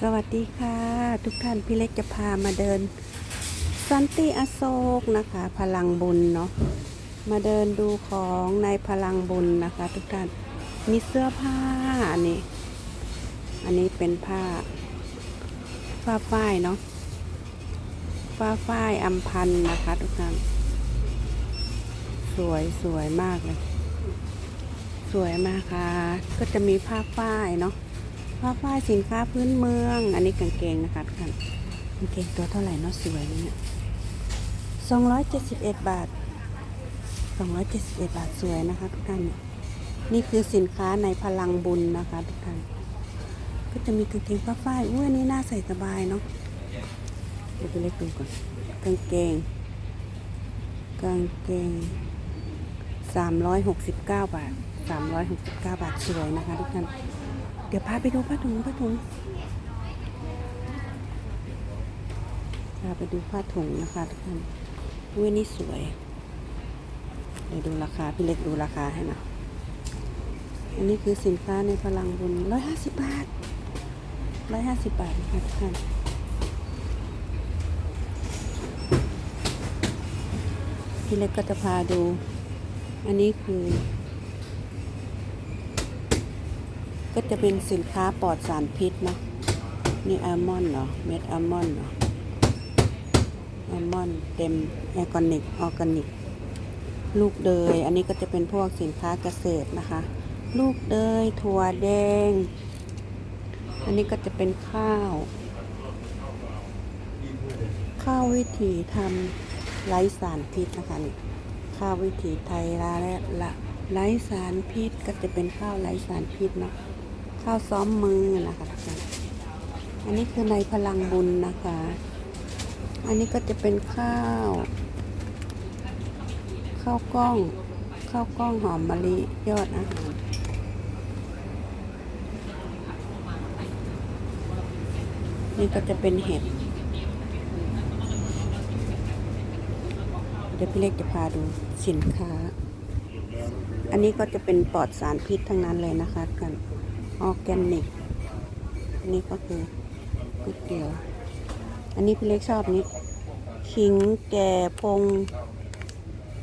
สวัสดีค่ะ ทุกท่านพี่เล็กจะพามาเดินสันติอโศกนะคะ พลังบุญเนาะมาเดินดูของในพลังบุญนะคะ ทุกท่านมีเสื้อผ้าอันนี้ อันนี้เป็นผ้าผ้าฝ้ายเนาะผ้าฝ้ายอัมพันนะคะ ทุกท่านสวยสวยมากเลย สวยมากค่ะ ก็จะมีผ้าฝ้ายเนาะ ผ้าฝ้ายสินค้าพื้นเมือง อันนี้กางเกงนะคะทุกท่านกางเกงตัวเท่าไหร่เนาะสวยเนี่ยสองร้อยเจ็ดสิบเอ็ดบาทสองร้อยเจ็ดสิบเอ็ดบาทสวยนะคะทุกท่านนี่ยนี่คือสินค้าในพลังบุญนะคะทุกท่าน ก็จะมีกางเกงผ้าฝ้ายอุ้ยอันนี้น่าใส่สบายเนาะเดี๋ยวไปเล็กดูก่อนกางเกง กางเกงสามร้อยหกสิบเก้าบาทสามร้อยหกสิบเก้าบาทสวยนะคะทุกท่าน เดี๋ยวพาไปดูผ้าถุงผ้าถุงพาไปดูผ้าถุงนะคะทุกท่านอุ้ยนี่สวยเดี๋ยวดูราคาพี่เล็กดูราคาให้นะอันนี้คือสินค้าในพลังบุญร้อยห้าสิบบาทร้อยห้าสิบบาทนะคะทุกท่านพี่เล็กก็จะพาดู อันนี้คือ ก็จะเป็นสินค้าปลอดสารพิษนะนี่อัลมอนด์เหรอเม็ดอัลมอนด์เหรออัลมอนด์เต็มแอร์แกนิกออร์แกนิก ลูกเดย อันนี้ก็จะเป็นพวกสินค้าเกษตรนะคะ ลูกเดยถั่วแดง อันนี้ก็จะเป็นข้าว ข้าววิถีทำไร้สารพิษนะคะนี่ข้าววิถีไทยละและละไร้สารพิษก็จะเป็นข้าวไร้สารพิษเนาะ ข้าวซ้อมมือนะคะทุกท่านอันนี้คือในพลังบุญนะคะ อันนี้ก็จะเป็นข้าว ข้าวกล้อง ข้าวกล้องหอมมะลิยอดอาหารนี่ก็จะเป็นเห็ด เดี๋ยวพี่เล็กจะพาดูสินค้า อันนี้ก็จะเป็นปลอดสารพิษทั้งนั้นเลยนะคะกัน ออร์แกนิก นี่ก็คือก๋วยเตี๋ยว อันนี้พี่เล็กชอบนี้ขิงแก่พง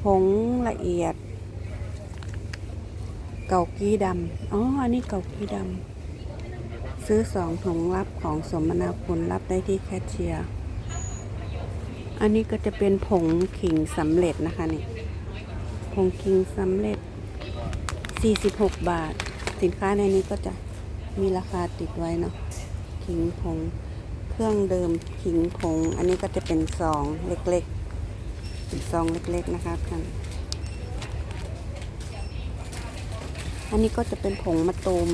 ผงละเอียด เกากี้ดำ อ๋อ อันนี้เกากี้ดำ ซื้อสองถุงรับของสมนาคุณรับได้ที่แคชเชียร์ อันนี้ก็จะเป็นผงขิงสำเร็จนะคะนี่ ผงขิงสำเร็จ 46 บาท สินค้าในนี้ก็จะ มีราคาติดไว้เนาะขิงผงเครื่องเดิมขิงผง อันนี้ก็จะเป็นซองเล็กๆเป็นซองเล็กๆนะคะท่านอันนี้ก็จะเป็นผงมะตูม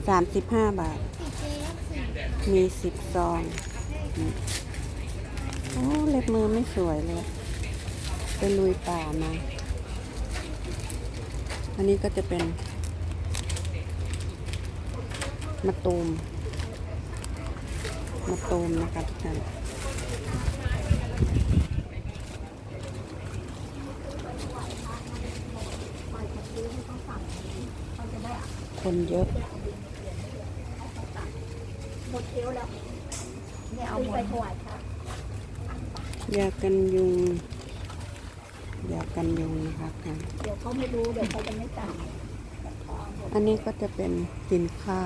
35บาท มี10ซองโอ้เล็บมือไม่สวยเลย ไปลุยป่ามา อันนี้ก็จะเป็น มะตูมมะตูมนะคะทุกท่านคนเยอะหมดเที่ยวแล้วเนี่ยเอาไปถวายค่ะยากันยุงยากันยุงนะคะค่ะเดี๋ยวเขาไม่รู้ เดี๋ยวเขาจะไม่จ่าย อันนี้ก็จะเป็นสินค้า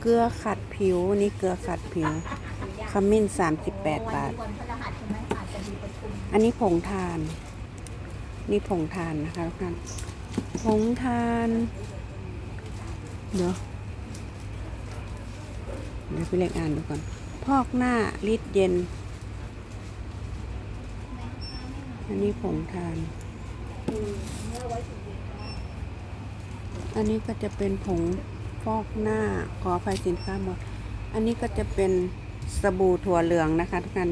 เกลือขัดผิวนี่เกลือขัดผิวขมิ้น38 บาทวันพฤหัสใช่ไหมอาจจะมีประชุมอันนี้ผงทาน นี่ผงทานนะคะทุกท่านผงทาน เดี๋ยวเดี๋ยวพี่เล็กอ่านดูก่อน พอกหน้าลิดเย็น อันนี้ผงทาน อันนี้ก็จะเป็นผงฟอกหน้าขอไฟสินค้าหมด อันนี้ก็จะเป็นสบู่ถั่วเหลืองนะคะทุกท่าน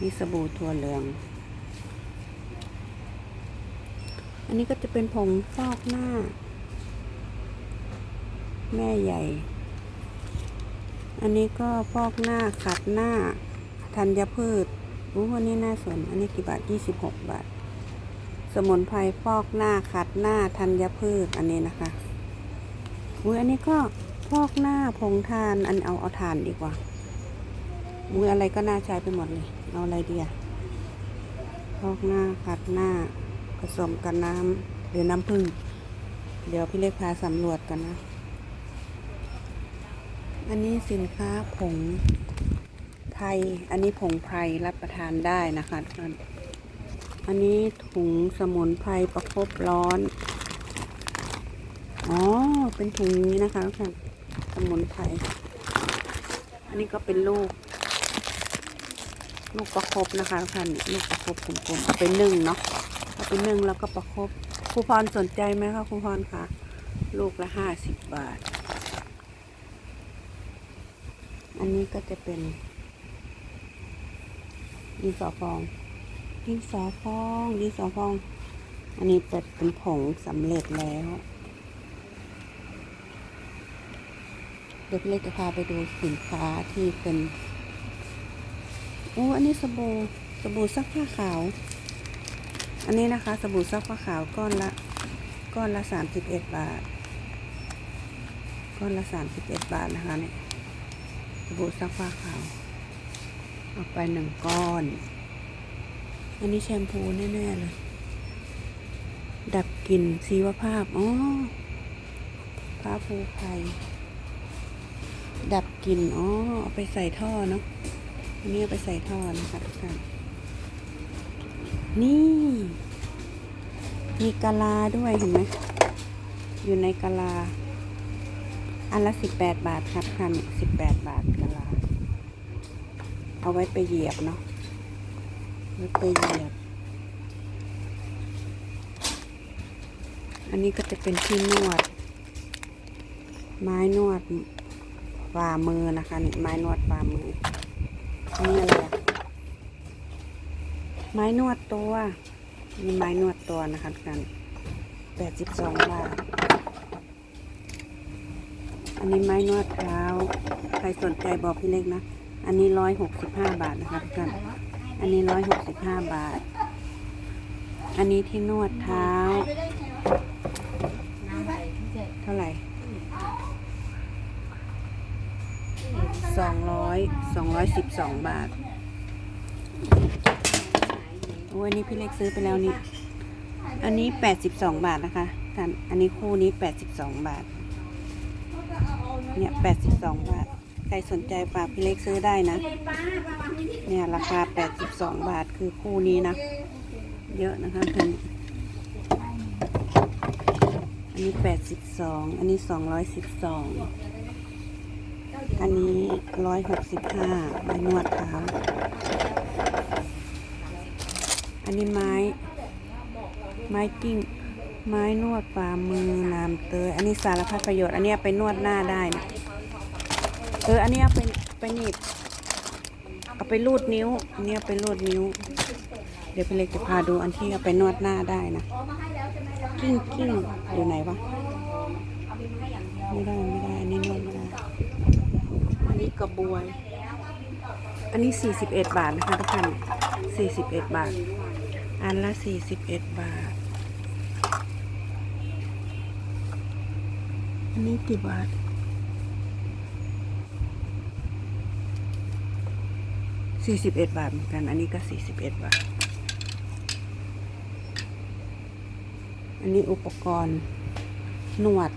นี่สบู่ถั่วเหลือง อันนี้ก็จะเป็นผงฟอกหน้า แม่ใหญ่ อันนี้ก็ฟอกหน้าขัดหน้าธัญพืชอู้วันนี้น่าสน อันนี้กี่บาทยี่สิบหกบาท สมุนไพรฟอกหน้าขัดหน้าธัญพืชอันนี้นะคะอุ้ยอันนี้ก็พอกหน้าผงทานอันเอาเอาทานดีกว่ามืออะไรก็น่าใช้ไปหมดเลยเอาอะไรดีอะพอกหน้าขัดหน้าผสมกับน้ำหรือน้ำผึ้งเดี๋ยวพี่เล็กพาสำรวจกันนะ อันนี้สินค้าผงไทยอันนี้ผงไพรรับประทานได้นะคะทุกท่าน อันนี้ถุงสมุนไพรประคบร้อน อ๋อ เป็นถุงนี้นะคะทุกท่านสมุนไพร อันนี้ก็เป็นลูก ลูกประคบนะคะทุกท่านลูกประคบกลมๆเอาไปนึ่งเนาะ เอาไปนึ่งแล้วก็ประคบครูพรสนใจไหมคะครูพรคะลูกละห้าสิบบาท อันนี้ก็จะเป็นดินสอฟอง ดินสอฟองดินสอฟอง อันนี้เป็นเป็นผงสำเร็จแล้ว เดี๋ยวพี่เล็กจะพาไปดูสินค้าที่เป็นโอ้อันนี้สบู่สบู่ซักผ้าขาว อันนี้นะคะสบู่ซักผ้าขาวก้อนละก้อนละสามสิบเอ็ดบาท ก้อนละสามสิบเอ็ดบาทนะคะเนี่ยสบู่ซักผ้าขาว เอาไปหนึ่งก้อน อันนี้แชมพูแน่ๆเลยดับกลิ่นชีวภาพ อ๋อผ้าภูไทยดับกลิ่น อ๋อเอาไปใส่ท่อเนาะ อันนี้เอาไปใส่ท่อนะคะทุกท่านนี่ มีกะลาด้วยเห็นไหม อยู่ในกะลา อันละสิบแปดบาทครับค่ะเนี่ยสิบแปดบาทกะลา เอาไว้ไปเหยียบเนาะ ไว้ไปเหยียบ อันนี้ก็จะเป็นที่นวด ไม้นวดฝ่ามือนะคะนี่ไม้นวดฝ่ามืออันนี่อะไรอะไม้นวดตัวมีไม้นวดตัวนะคะทุกกันแปดสิบสองบาท อันนี้ไม้นวดเท้า ใครสนใจบอกพี่เล็กนะ อันนี้ร้อยหกสิบห้าบาทนะคะทุกท่าน อันนี้ร้อยหกสิบห้าบาท อันนี้ที่นวดเท้า เท่าไหร่สองร้อยสองร้อยสิบสองบาทโอ้อันนี้พี่เล็กซื้อไปแล้วนี่ อันนี้แปดสิบสองบาทนะคะท่านอันนี้คู่นี้แปดสิบสองบาท เนี่ยแปดสิบสองบาท ใครสนใจฝากพี่เล็กซื้อได้นะ เนี่ยราคาแปดสิบสองบาทคือคู่นี้นะ เยอะนะคะท่านอันนี้แปดสิบสองอันนี้สองร้อยสิบสองอันนี้ร้อยหกสิบห้าไม้นวดเท้าอันนี้ไม้ ไม้กิ้ง ไม้นวดฝ่ามือน้ำเตย อันนี้สารพัดประโยชน์ อันนี้ไปนวดหน้าได้นะ เออ อันนี้เอาไปไปหนีบเอาไปรูดนิ้วอันนี้เอาไปรูดนิ้ว เดี๋ยวพี่เล็กจะพาดูอันที่เอาไปนวดหน้าได้นะกิ้งกิ้งอยู่ไหนวะไม่ได้ไม่ได้อันนี้นวดไม่ได้อันนี้กระบวย อันนี้สี่สิบเอ็ดบาทนะคะทุกท่านสี่สิบเอ็ดบาท อันละสี่สิบเอ็ดบาท อันนี้กี่บาท สี่สิบเอ็ดบาทเหมือนกัน อันนี้ก็สี่สิบเอ็ดบาท อันนี้อุปกรณ์นวด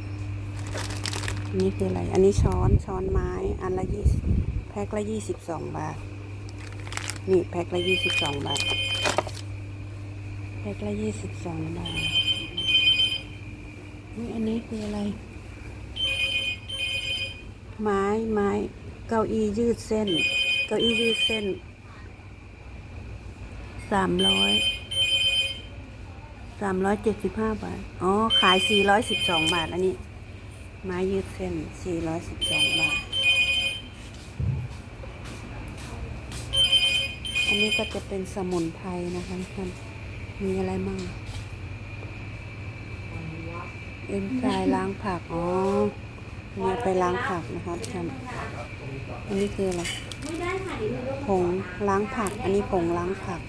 อันนี้คืออะไร อันนี้ช้อนช้อนไม้ อันละยี่สิบแพ็คละยี่สิบสองบาท นี่แพ็คละยี่สิบสองบาท แพ็คละยี่สิบสองบาทนี่อันนี้คืออะไร ไม้ไม้เก้าอี้ยืดเส้น เก้าอี้ยืดเส้นสามร้อยสามร้อยเจ็ดสิบห้าบาท อ๋อ ขายสี่ร้อยสิบสองบาท อันนี้ ไม้ยืดเส้นสี่ร้อยสิบสองบาท อันนี้ก็จะเป็นสมุนไพรนะคะท่านมีอะไรมั่งเอ็นไซม์ล้างผัก อ๋อเนี่ยไปล้างผักนะคะท่านอันนี้คืออะไร ผงล้างผัก อันนี้ผงล้างผัก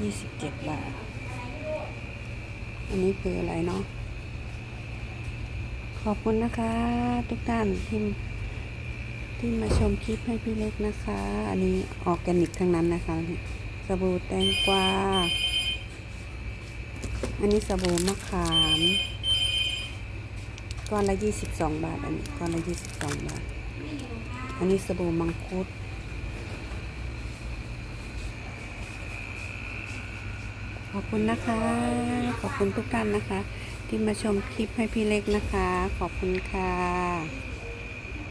ยี่สิบเจ็ดบาท อันนี้คืออะไรเนาะคอบคุณนะคะ ทุกท่านที่ที่มาชมคลิปให้พี่เล็กนะคะ อันนี้ออร์แกนิกทั้งนั้นนะคะ สบู่แตงกวา อันนี้สบู่มะขาม ก้อนละยี่สิบสองบาท อันนี้ก้อนละยี่สิบสองบาท อันนี้สบู่มังคุด ขอบคุณนะคะ ขอบคุณทุกท่านนะคะ ที่มาชมคลิปให้พี่เล็กนะคะ ขอบคุณค่ะ